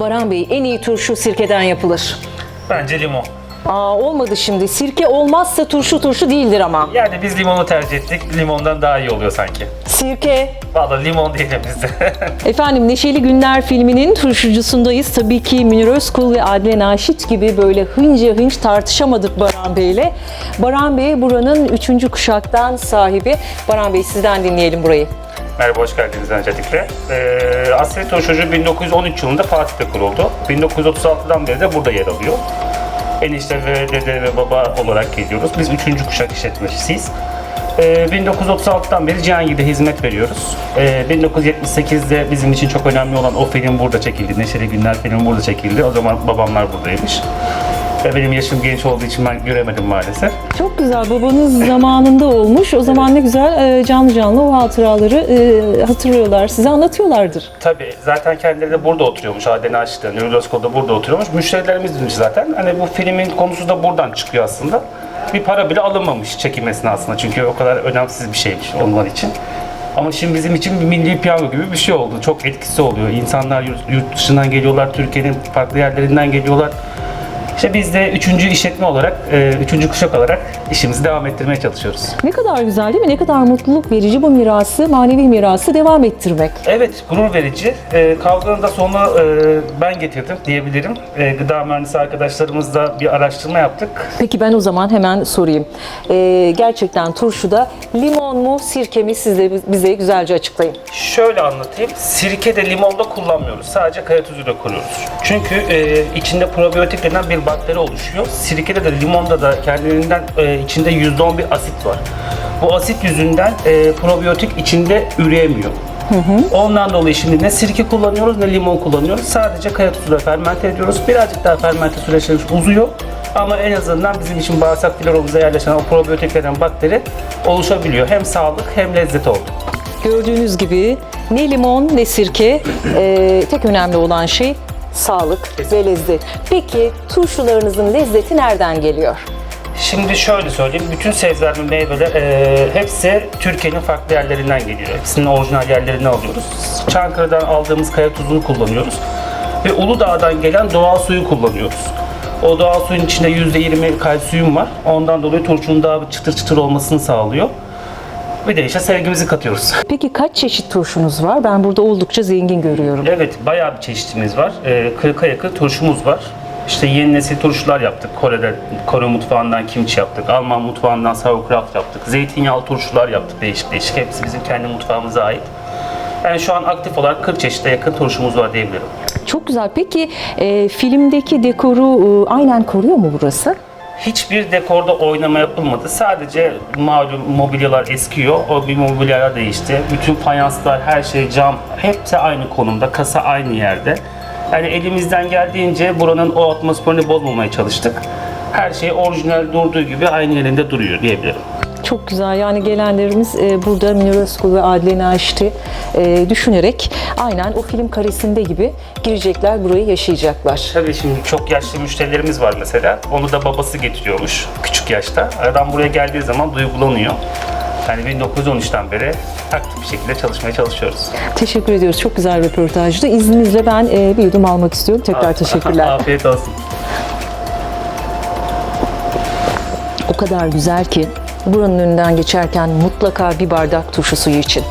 Baran Bey en iyi turşu sirkeden yapılır. Bence limon. Aa olmadı şimdi. Sirke olmazsa turşu turşu değildir ama. Yani biz limonu tercih ettik. Limondan daha iyi oluyor sanki. Sirke. Vallahi limon diyelim biz de. Efendim Neşeli Günler filminin turşucusundayız. Tabii ki Münir Özkul ve Adile Naşit gibi böyle hınca hınç tartışamadık Baran Bey'le. Baran Bey buranın üçüncü kuşaktan sahibi. Baran Bey sizden dinleyelim burayı. Merhaba, hoş geldiniz öncelikle. Ee, Asya Turşucu 1913 yılında Fatih'te kuruldu. 1936'dan beri de burada yer alıyor. Enişte ve dede ve baba olarak geliyoruz. Biz üçüncü kuşak işletmecisiyiz. Ee, 1936'dan beri Cihangir'de hizmet veriyoruz. Ee, 1978'de bizim için çok önemli olan o film burada çekildi. Neşeli Günler filmi burada çekildi. O zaman babamlar buradaymış. Ve benim yaşım genç olduğu için ben göremedim maalesef. Çok güzel. Babanız zamanında olmuş. O zaman ne güzel e, canlı canlı o hatıraları e, hatırlıyorlar. Size anlatıyorlardır. Tabii zaten kendileri de burada oturuyormuş. Adena Aşık'ta, Nürlosko'da burada oturuyormuş. Müşterilerimiz demiş zaten. Hani bu filmin konusu da buradan çıkıyor aslında. Bir para bile alınmamış çekim esnasında. Çünkü o kadar önemsiz bir şeymiş onlar için. Ama şimdi bizim için bir milli piyango gibi bir şey oldu. Çok etkisi oluyor. İnsanlar yurt dışından geliyorlar, Türkiye'nin farklı yerlerinden geliyorlar. İşte biz de üçüncü işletme olarak, e, üçüncü kuşak olarak işimizi devam ettirmeye çalışıyoruz. Ne kadar güzel değil mi? Ne kadar mutluluk verici bu mirası, manevi mirası devam ettirmek. Evet, gurur verici. E, kavganın da sonunu e, ben getirdim diyebilirim. Gıda mühendisi arkadaşlarımızla bir araştırma yaptık. Peki ben o zaman hemen sorayım. Gerçekten turşuda limon mu, sirke mi siz de bize güzelce açıklayın. Şöyle anlatayım. Sirke de limonda kullanmıyoruz. Sadece kaya tuzuyla kuruyoruz. Çünkü içinde probiyotik denen bir bakteri oluşuyor. Sirkede de limonda da kendiliğinden e, içinde %10 bir asit var. Bu asit yüzünden e, probiyotik içinde üreyemiyor. Ondan dolayı şimdi ne sirke kullanıyoruz ne limon kullanıyoruz. Sadece kaya tuzuyla fermente ediyoruz. Birazcık daha fermente süreçlerimiz uzuyor. Ama en azından bizim için bağırsak florumuza yerleşen o probiyotik denen bakteri oluşabiliyor. Hem sağlık hem lezzet oldu. Gördüğünüz gibi ne limon ne sirke. Ee, tek önemli olan şey sağlık ve lezzet. Peki turşularınızın lezzeti nereden geliyor? Şimdi şöyle söyleyeyim, bütün sebzeler ve meyveler e, hepsi Türkiye'nin farklı yerlerinden geliyor. Hepsinin orijinal yerlerini alıyoruz. Çankırı'dan aldığımız kaya tuzunu kullanıyoruz. Ve Uludağ'dan gelen doğal suyu kullanıyoruz. O doğal suyun içinde %20 kalsiyum var. Ondan dolayı turşunun daha çıtır çıtır olmasını sağlıyor. Bir de işte sevgimizi katıyoruz. Peki kaç çeşit turşunuz var? Ben burada oldukça zengin görüyorum. Evet, bayağı bir çeşitimiz var. Ee, 40'a yakın turşumuz var. İşte yeni nesil turşular yaptık. Kore'de, Kore mutfağından kimchi yaptık. Alman mutfağından sauerkraut yaptık. Zeytinyağlı turşular yaptık değişik değişik. Hepsi bizim kendi mutfağımıza ait. Yani şu an aktif olarak 40 çeşite yakın turşumuz var diyebilirim. Çok güzel. Peki e, filmdeki dekoru e, aynen koruyor mu burası? Hiçbir dekorda oynama yapılmadı. Sadece malum mobilyalar eskiyor. O bir mobilyalar değişti. Bütün fayanslar, her şey cam. Hepsi aynı konumda. Kasa aynı yerde. Yani elimizden geldiğince buranın o atmosferini bozmamaya çalıştık. Her şey orijinal durduğu gibi aynı yerinde duruyor diyebilirim. Çok güzel. Yani gelenlerimiz e, burada Münir Özkul ve Adile Naşit'i e, düşünerek aynen o film karesinde gibi girecekler, burayı yaşayacaklar. Tabii şimdi çok yaşlı müşterilerimiz var mesela. Onu da babası getiriyormuş küçük yaşta. Adam buraya geldiği zaman duygulanıyor. Yani 1913'ten beri aktif bir şekilde çalışmaya çalışıyoruz. Teşekkür ediyoruz. Çok güzel röportajdı. İzninizle ben e, bir yudum almak istiyorum. Tekrar teşekkürler. Afiyet olsun. o kadar güzel ki buranın önünden geçerken mutlaka bir bardak turşu suyu için.